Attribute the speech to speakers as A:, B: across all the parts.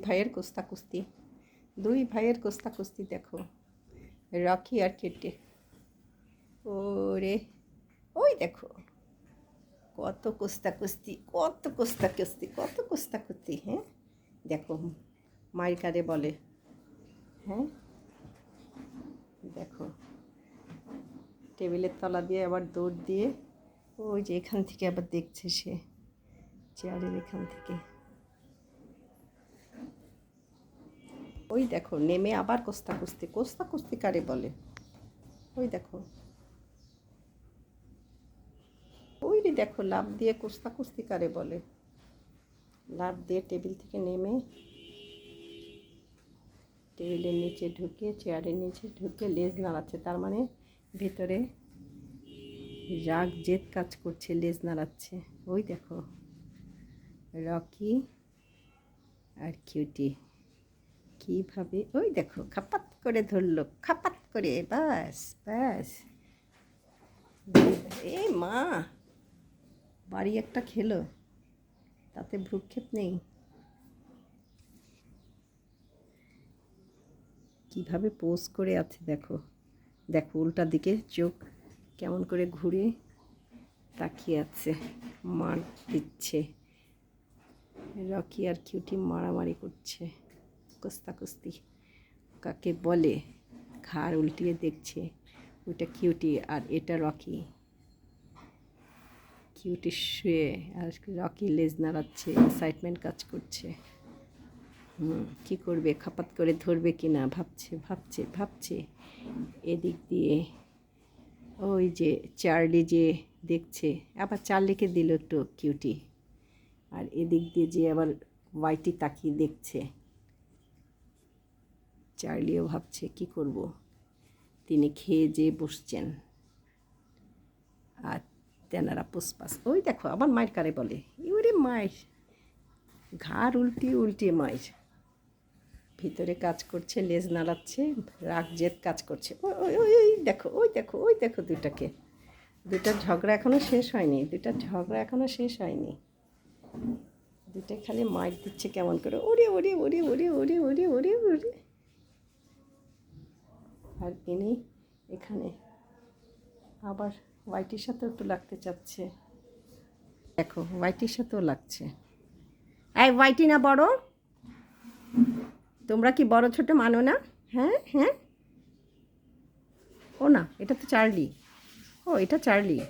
A: ভাইয়ের কোস্তা কুস্তি। দুই ভাইয়ের কোস্তা কুস্তি দেখো। রকি আর কেটে। ওরে, ওই দেখো। কত কোস্তা কুস্তি, কত কোস্তা কুস্তি, কত কোস্তা কুস্তি হ্যাঁ? দেখো মায়ের কারে বলে। হ্যাঁ? দেখো। টেবিলের তলা দিয়ে আবার দৌড় দিয়ে, ওই যে এখান থেকে আবার দেখছে সে, চেয়ারের এখান থেকে। ওই দেখো, নেমে আবার কোস্তা কুস্তি কোস্তা কুস্তি কারে বলে? ওই দেখো। ওই রে দেখো লাভ দিয়ে কোস্তা কুস্তি কারে বলে? লাভ দিয়ে টেবিল থেকে নেমে টেবিলের নিচে ঢুকে, চেয়ারের নিচে ঢুকে লেজ নাড়াচ্ছে। তার মানে ভেতরে রাগ, জেদ কাজ করছে, লেজ নাড়াচ্ছে। ওই দেখো, রকি আর কিউটি। কীভাবে? ওই দেখো, খাপাত করে ধরলো, খাপাত করে, ব্যাস ব্যাস। এ মা, বাড়ি একটা খেলো, তাতে ভ্রুক্ষেপ নেই। কীভাবে পোজ করে আছে দেখো। দেখো, উল্টা দিকে চোখ কেমন করে ঘুরে তাকিয়ে আছে, মার দিচ্ছে। রকি আর কিউটি মারামারি করছে। কুস্তা কুস্তি। কাকে বলে? ঘাড় উল্টিয়ে দেখছে, ওইটা কিউটি আর এটা রকি। কিউটি শুয়ে আর রকি লেজ নাড়াচ্ছে, এক্সাইটমেন্ট কাজ করছে। হুম, কী করবে? খাপাত করে ধরবে কি না? ভাবছে ভাবছে ভাবছে। এদিক দিয়ে ওই যে চার্লি যে দেখছে, আবার চার্লিকে দিল একটু কিউটি। আর এদিক দিয়ে যে আবার ওয়াইটি তাকিয়ে দেখছে। চার্লিও ভাবছে কি করব তিনি খেয়ে যেয়ে বসছেন আর তেনারা পুষ্পাস ওই দেখো আবার মায়ের কারে বলে ইউরে মায়ের ঘাড় উল্টিয়ে উল্টিয়ে মায়ের ভিতরে কাজ করছে লেজ নাড়াচ্ছে রাগ জেদ কাজ করছে ওই ওই ওই দেখো ওই দেখো ওই দেখো দুটাকে দুটার ঝগড়া এখনও শেষ হয়নি দুটার ঝগড়া এখনও শেষ হয়নি দুটা খালি মাইর দিচ্ছে কেমন করে ওরে ওরে ওরে ওরে ওরে ওরে ওরে ওরে আর ইনি এখানে। আবার হোয়াইটির সাথেও একটু লাগতে চাচ্ছে। দেখো হোয়াইটির সাথেও লাগছে। এই হোয়াইটি না বড়। তোমরা কি বড় ছোট মানো না? হ্যাঁ হ্যাঁ। ও না, এটা তো চার্লি। ও, এটা চার্লি।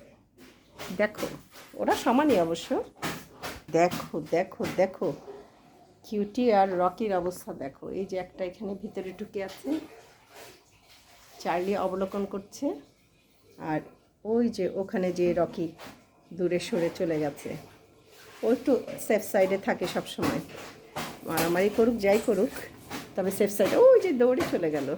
A: দেখো, ওরা সমানই অবশ্য। দেখো দেখো দেখো। কিউটি আর রকির অবস্থা দেখো। এই যে একটা এখানে ভিতরে ঢুকে আছে। চার্লি অবলোকন করছে। আর ওই যে ওখানে যে রকি দূরে সরে চলে গেছে। ও একটু সেফ সাইডে থাকে সব সময় মারামারি করুক, যাই করুক, তবে সেফ সাইডে ওই যে দৌড়ে চলে গেল।